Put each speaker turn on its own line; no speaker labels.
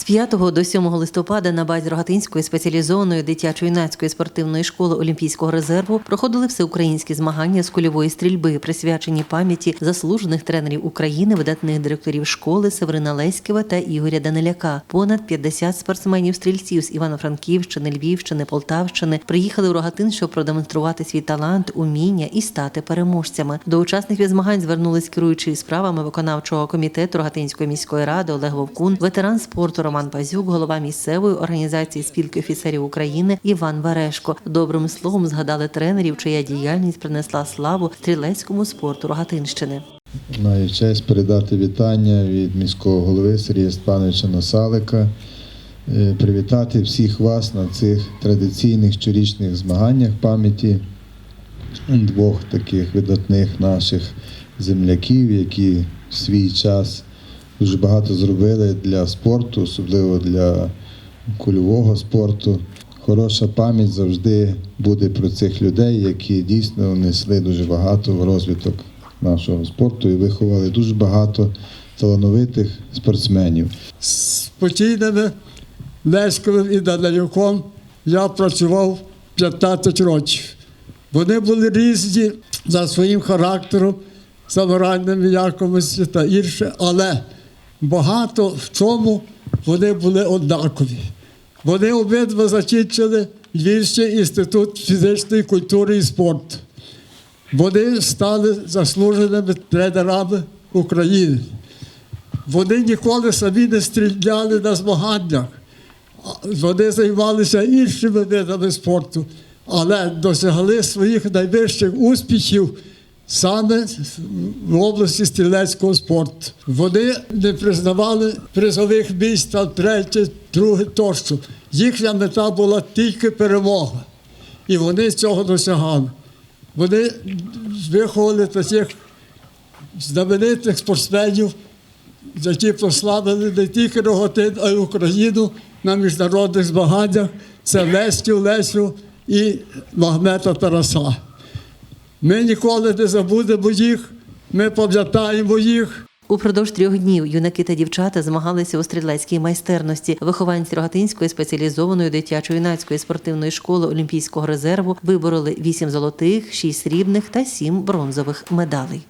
З 5 до 7 листопада на базі Рогатинської спеціалізованої дитячо-юнацької спортивної школи Олімпійського резерву проходили всеукраїнські змагання з кульової стрільби, присвячені пам'яті заслужених тренерів України, видатних директорів школи Северина Леськіва та Ігоря Даниляка. Понад 50 спортсменів-стрільців з Івано-Франківщини, Львівщини, Полтавщини приїхали у Рогатин, щоб продемонструвати свій талант, уміння і стати переможцями. До учасників змагань звернулись керуючий справами виконавчого комітету Рогатинської міської ради Олег Вовкун, ветеран спорту Роман Пазюк, голова місцевої організації спілки офіцерів України Іван Варешко. Добрим словом згадали тренерів, чия діяльність принесла славу стрілецькому спорту Рогатинщини.
Маю честь передати вітання від міського голови Сергія Степановича Насалика, е, привітати всіх вас на цих традиційних щорічних змаганнях пам'яті двох таких видатних наших земляків, які в свій час дуже багато зробили для спорту, особливо для кульового спорту. Хороша пам'ять завжди буде про цих людей, які дійсно внесли дуже багато в розвиток нашого спорту і виховали дуже багато талановитих спортсменів.
з покійними Леськовим і Данилюком я працював 15 років. Вони були різні за своїм характером, за моральними якомості та інше, але багато в чому вони були однакові. Вони обидва закінчили Львівський інститут фізичної культури і спорту. Вони стали заслуженими тренерами України. Вони ніколи самі не стріляли на змаганнях. Вони займалися іншими видами спорту, але досягли своїх найвищих успіхів саме в області стрілецького спорту. Вони не признавали призових місць там третє, друге тощо. Їхня мета була тільки перемога. І вони цього досягали. Вони виховали таких знаменитих спортсменів, які прославили не тільки Роготин, а й Україну на міжнародних змаганнях. Це Леськів Лесю і Магмета Тараса. Ми ніколи не забудемо їх, ми пам'ятаємо їх.
Упродовж трьох днів юнаки та дівчата змагалися у стрілецькій майстерності. Вихованці Рогатинської спеціалізованої дитячо-юнацької спортивної школи Олімпійського резерву вибороли вісім золотих, шість срібних та сім бронзових медалей.